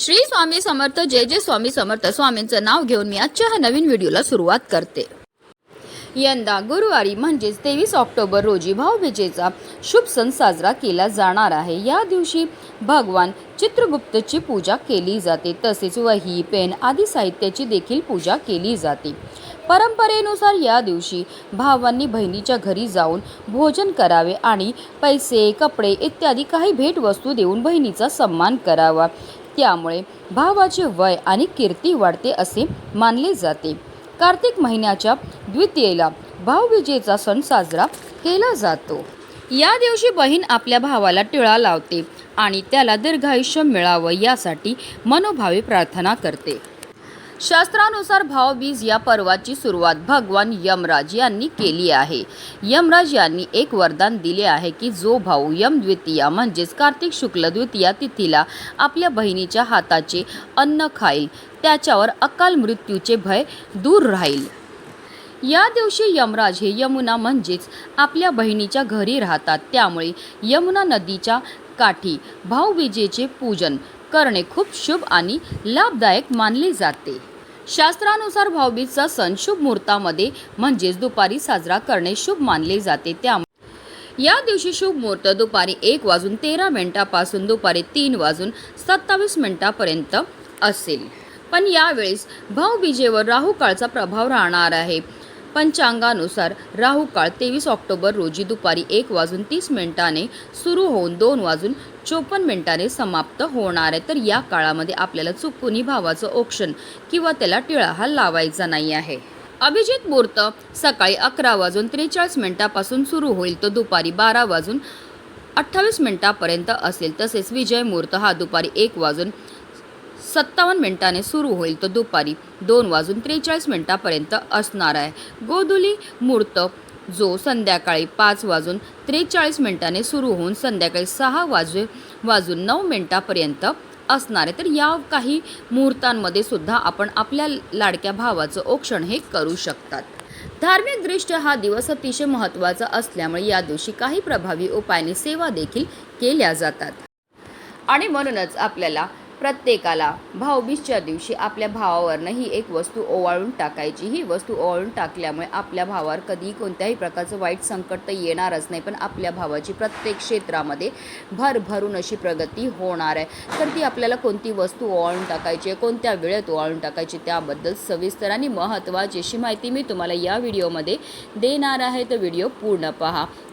श्री स्वामी समर्थ जय जय स्वामी समर्थ. स्वामींचं नाव घेऊन मी आजच्या ह्या नवीन व्हिडिओला सुरुवात करते. यंदा गुरुवारी म्हणजेच तेवीस ऑक्टोबर रोजी भाऊबीजेचा शुभ सण साजरा केला जाणार आहे. या दिवशी भगवान चित्रगुप्तची पूजा केली जाते. तसेच वही पेन आदी साहित्याची देखील पूजा केली जाते. परंपरेनुसार या दिवशी भावांनी बहिणीच्या घरी जाऊन भोजन करावे आणि पैसे कपडे इत्यादी काही भेटवस्तू देऊन बहिणीचा सन्मान करावा. त्यामुळे भावाचे वय आणि कीर्ती वाढते असे मानले जाते. कार्तिक महिन्याच्या द्वितीयेला भाऊबीजेचा सण साजरा केला जातो. या दिवशी बहीण आपल्या भावाला टिळा लावते आणि त्याला दीर्घायुष्य मिळावं यासाठी मनोभावे प्रार्थना करते. शास्त्रानुसार भावबीज या पर्वाची सुरुवात भगवान यमराज यांनी केली आहे. यमराज यांनी एक वरदान दिले आहे की जो भाऊ यम द्वितीया म्हणजेच कार्तिक शुक्ल द्वितीया तिथीला आपल्या बहिणीच्या हाताचे अन्न खाईल त्याच्यावर अकाल मृत्यूचे भय दूर राहील. या दिवशी यमराज हे यमुना म्हणजेच आपल्या बहिणीच्या घरी राहतात. त्यामुळे यमुना नदीच्या काठी भाऊबीजेचे पूजन करणे खूप शुभ आणि लाभदायक मानले जाते. शास्त्रानुसार भाऊबीजचा सण शुभ मुहूर्तामध्ये म्हणजेच दुपारी साजरा करणे शुभ मानले जाते. त्या या दिवशी शुभ मुहूर्त दुपारी एक वाजून तेरा मिनिटापासून दुपारी तीन वाजून सत्तावीस मिनिटापर्यंत असेल. पण यावेळेस भाऊबीजेवर राहू काळचा प्रभाव राहणार आहे. पंचांगानुसार राहू काळ तेवीस ऑक्टोबर रोजी दुपारी एक वाजून तीस मिनिटाने सुरू होऊन दोन वाजून चोपन्न मिनिटाने समाप्त होणार आहे. तर या काळामध्ये आपल्याला चुकूनही भावाचं औक्षण किंवा त्याला टिळा हा लावायचा नाही आहे. अभिजित मुहूर्त सकाळी अकरा वाजून त्रेचाळीस मिनिटापासून सुरू होईल. तो दुपारी बारा वाजून अठ्ठावीस मिनिटापर्यंत असेल. तसेच विजय मुहूर्त हा दुपारी एक वाजून सत्तावन्न मिनिटाने सुरू होईल. तो दुपारी दोन वाजून त्रेचाळीस मिनिटापर्यंत असणार आहे. गोधुली मुहूर्त जो संध्याकाळी पाच वाजून त्रेचाळीस मिनिटाने सुरू होऊन संध्याकाळी सहा वाजू वाजून नऊ मिनिटापर्यंत असणार आहे. तर या काही मुहूर्तांमध्ये सुद्धा आपण आपल्या लाडक्या भावाचं औक्षण हे करू शकतात. धार्मिकदृष्ट्या हा दिवस अतिशय महत्त्वाचा असल्यामुळे या दिवशी काही प्रभावी उपायाने सेवा देखील केल्या जातात. आणि म्हणूनच आपल्याला प्रत्येकाला भाऊबीजच्या दिवशी आपल्या भावावरनं ही एक वस्तू ओवाळून टाकायची. ही वस्तू ओवाळून टाकल्यामुळे आपल्या भावावर कधी कोणत्याही प्रकारचं वाईट संकट तर येणारच नाही. पण आपल्या भावाची प्रत्येक क्षेत्रामध्ये भरभरून अशी प्रगती होणार आहे. तर ती आपल्याला कोणती वस्तू ओवाळून टाकायची आहे कोणत्या वेळेत ओवाळून टाकायची त्याबद्दल सविस्तर आणि महत्त्वाची अशी माहिती मी तुम्हाला या व्हिडिओमध्ये देणार आहे. तर व्हिडिओ पूर्ण पहा.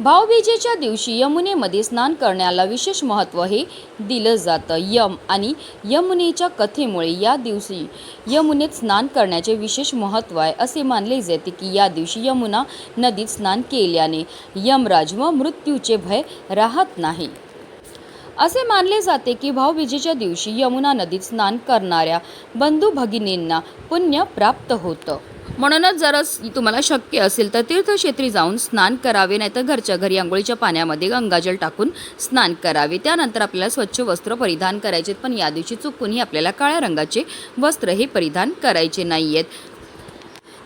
भाऊबीजेच्या दिवशी यमुनेमध्ये स्नान करण्याला विशेष महत्त्व हे दिलं जातं. यम आणि यमुनेच्या कथेमुळे या दिवशी यमुनेत स्नान करण्याचे विशेष महत्त्व आहे असे मानले जाते की या दिवशी यमुना नदीत स्नान केल्याने यमराज व मृत्यूचे भय राहत नाही. असे मानले जाते की भाऊबीजेच्या दिवशी यमुना नदीत स्नान करणाऱ्या बंधू भगिनींना पुण्य प्राप्त होतं. म्हणूनच जर तुम्हाला शक्य असेल तर तीर्थक्षेत्री जाऊन स्नान करावे नाहीतर घरच्या घरी आंघोळीच्या पाण्यामध्ये गंगाजल टाकून स्नान करावे. त्यानंतर आपल्याला स्वच्छ वस्त्र परिधान करायचे पण या दिवशी चुकूनही आपल्याला काळ्या रंगाचे वस्त्र हे परिधान करायचे नाही आहेत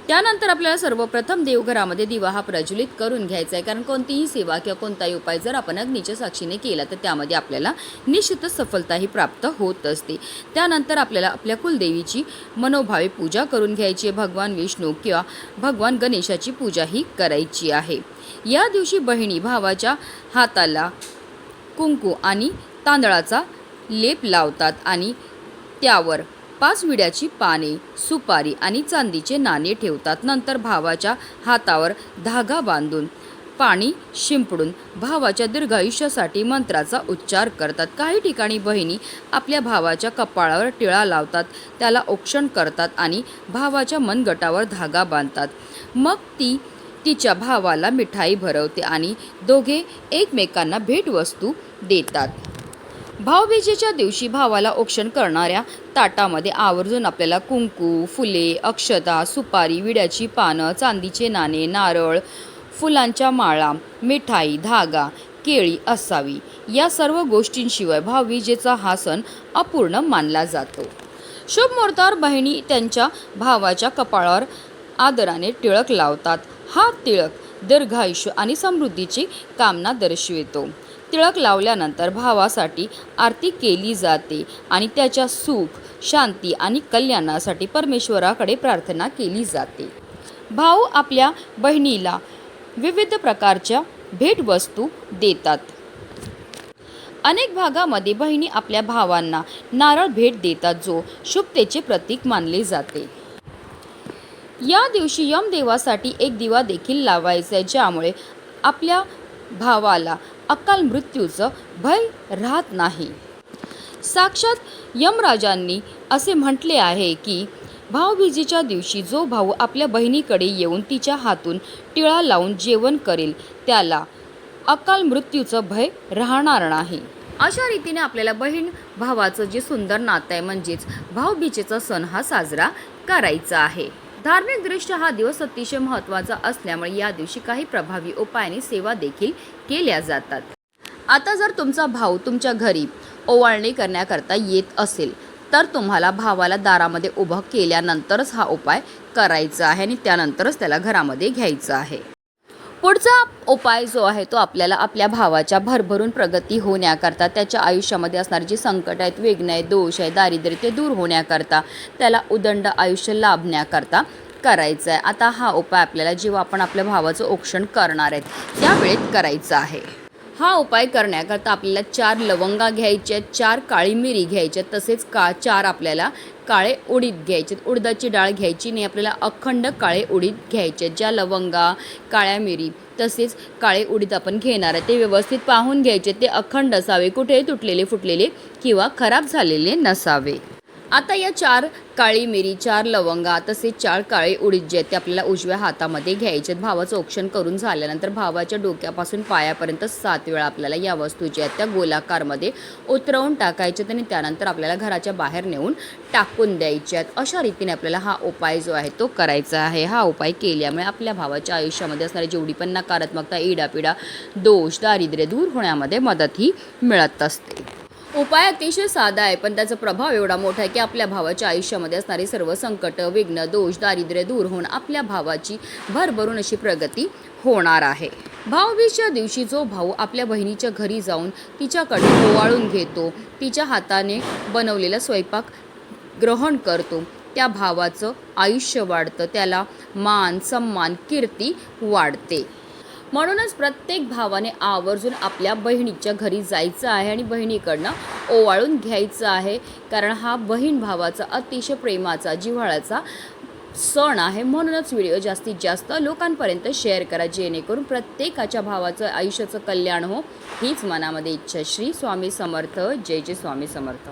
त्यानंतर आपल्याला सर्वप्रथम देवघरामध्ये दिवा हा प्रज्वलित करून घ्यायचा आहे. कारण कोणतीही सेवा किंवा कोणताही उपाय जर आपण अग्नीच्या साक्षीने केला तर त्यामध्ये आपल्याला निश्चितच सफलताही प्राप्त होत असते. त्यानंतर आपल्याला आपल्या कुलदेवीची मनोभावे पूजा करून घ्यायची आहे. भगवान विष्णू किंवा भगवान गणेशाची पूजाही करायची आहे. या दिवशी बहिणी भावाच्या हाताला कुंकू आणि तांदळाचा लेप लावतात आणि त्यावर पाच विड्याची पाने सुपारी आणि चांदीचे नाणे ठेवतात. नंतर भावाच्या हातावर धागा बांधून पाणी शिंपडून भावाच्या दीर्घायुष्यासाठी मंत्राचा उच्चार करतात. काही ठिकाणी बहिणी आपल्या भावाच्या कपाळावर टिळा लावतात त्याला औक्षण करतात आणि भावाच्या मनगटावर धागा बांधतात. मग ती तिच्या भावाला मिठाई भरवते आणि दोघे एकमेकांना भेटवस्तू देतात. भाऊबीजेच्या दिवशी भावाला औक्षण करणाऱ्या ताटामध्ये आवर्जून आपल्याला कुंकू फुले अक्षता सुपारी विड्याची पानं चांदीचे नाणे नारळ फुलांच्या माळा मिठाई धागा केळी असावी. या सर्व गोष्टींशिवाय भाऊबीजेचा हा सण अपूर्ण मानला जातो. शुभ मुहूर्तावर बहिणी त्यांच्या भावाच्या कपाळावर आदराने टिळक लावतात. हा टिळक दीर्घायुष्य आणि समृद्धीची कामना दर्शवितो. टिळक लावल्यानंतर भावासाठी आरती केली जाते आणि त्याच्या सुख शांती आणि कल्याणासाठी परमेश्वराकडे प्रार्थना केली जाते. भाऊ आपल्या बहिणीला विविध प्रकारच्या भेटवस्तू देतात. अनेक भागामध्ये बहिणी आपल्या भावांना नारळ भेट देतात जो शुभतेचे प्रतीक मानले जाते. या दिवशी यमदेवासाठी एक दिवा देखील लावायचा आहे ज्यामुळे आपल्या भावाला अकाल मृत्यूचं भय राहत नाही. साक्षात यमराजांनी असे म्हटले आहे की भाऊबीजेच्या दिवशी जो भाऊ आपल्या बहिणीकडे येऊन तिच्या हातून टिळा लावून जेवण करेल त्याला अकाल मृत्यूचं भय राहणार नाही. अशा रीतीने आपल्याला बहीण भावाचं जे सुंदर नातं आहे म्हणजेच भाऊबीजेचा सण हा साजरा करायचा आहे. धार्मिकदृष्ट्या हा दिवस अतिशय महत्त्वाचा असल्यामुळे या दिवशी काही प्रभावी उपायाने सेवा देखील केल्या जातात. आता जर तुमचा भाऊ तुमच्या घरी ओवाळणी करण्याकरता येत असेल तर तुम्हाला भावाला दारामध्ये उभं केल्यानंतरच हा उपाय करायचा आहे आणि त्यानंतरच त्याला घरामध्ये घ्यायचा आहे. पुढचा उपाय जो आहे तो आपल्याला आपल्या भावाच्या भरभरून प्रगती होण्याकरता त्याच्या आयुष्यामध्ये असणारी जी संकट आहेत वेगणं आहे दोष आहे दारिद्र्य ते दूर होण्याकरता त्याला उदंड आयुष्य लाभण्याकरता करायचं आहे आता हा उपाय आपल्याला जेव्हा आपण आपल्या भावाचं औक्षण करणार आहेत त्यावेळेत करायचा आहे. हा उपाय करण्याकरता आपल्याला चार लवंगा घ्यायच्या चार काळी मिरी घ्यायच्या तसेच का चार आपल्याला काळे उडीद घ्यायचे आहेत. उडदाची डाळ घ्यायची नाही आपल्याला अखंड काळे उडीद घ्यायचे आहेत. ज्या लवंगा काळ्या मिरी तसेच काळे उडीद आपण घेणार आहे ते व्यवस्थित पाहून घ्यायचे ते अखंड असावे कुठेही तुटलेले फुटलेले किंवा खराब झालेले नसावे आता या चार काळी मिरी चार लवंगा तसेच चार काळे उडीद जे आहेत ते आपल्याला उजव्या हातामध्ये घ्यायचे आहेत. भावाचं औक्षण करून झाल्यानंतर भावाच्या डोक्यापासून पायापर्यंत सात वेळा आपल्याला या वस्तू ज्या आहेत त्या गोलाकारमध्ये उतरवून टाकायच्यात आणि त्यानंतर आपल्याला घराच्या बाहेर नेऊन टाकून द्यायच्या आहेत. अशा रीतीने आपल्याला हा उपाय जो आहे तो करायचा आहे. हा उपाय केल्यामुळे आपल्या भावाच्या आयुष्यामध्ये असणारी जेवढी पण नकारात्मकता इडापिडा दोष दारिद्र्य दूर होण्यामध्ये मदतही मिळत असते. उपाय अतिशय साधा आहे पण त्याचा प्रभाव एवढा मोठा आहे की आपल्या भावाच्या आयुष्यामध्ये असणारी सर्व संकट विघ्न दोष दारिद्र्य दूर होऊन आपल्या भावाची भरभरून अशी प्रगती होणार आहे. भाऊबीजच्या दिवशी जो भाऊ आपल्या बहिणीच्या घरी जाऊन तिच्याकडे ओवाळून घेतो तिच्या हाताने बनवलेला स्वयंपाक ग्रहण करतो त्या भावाचं आयुष्य वाढतं त्याला मान सन्मान कीर्ती वाढते. म्हणूनच प्रत्येक भावाने आवर्जून आपल्या बहिणीच्या घरी जायचं आहे आणि बहिणीकडनं ओवाळून घ्यायचं आहे. कारण हा बहीण भावाचा अतिशय प्रेमाचा जिव्हाळ्याचा सण आहे. म्हणूनच व्हिडिओ जास्तीत जास्त लोकांपर्यंत शेअर करा. जेणेकरून प्रत्येकाच्या भावाचं आयुष्याचं कल्याण हो. हीच मनामध्ये इच्छा श्री स्वामी समर्थ. जय जय स्वामी समर्थ.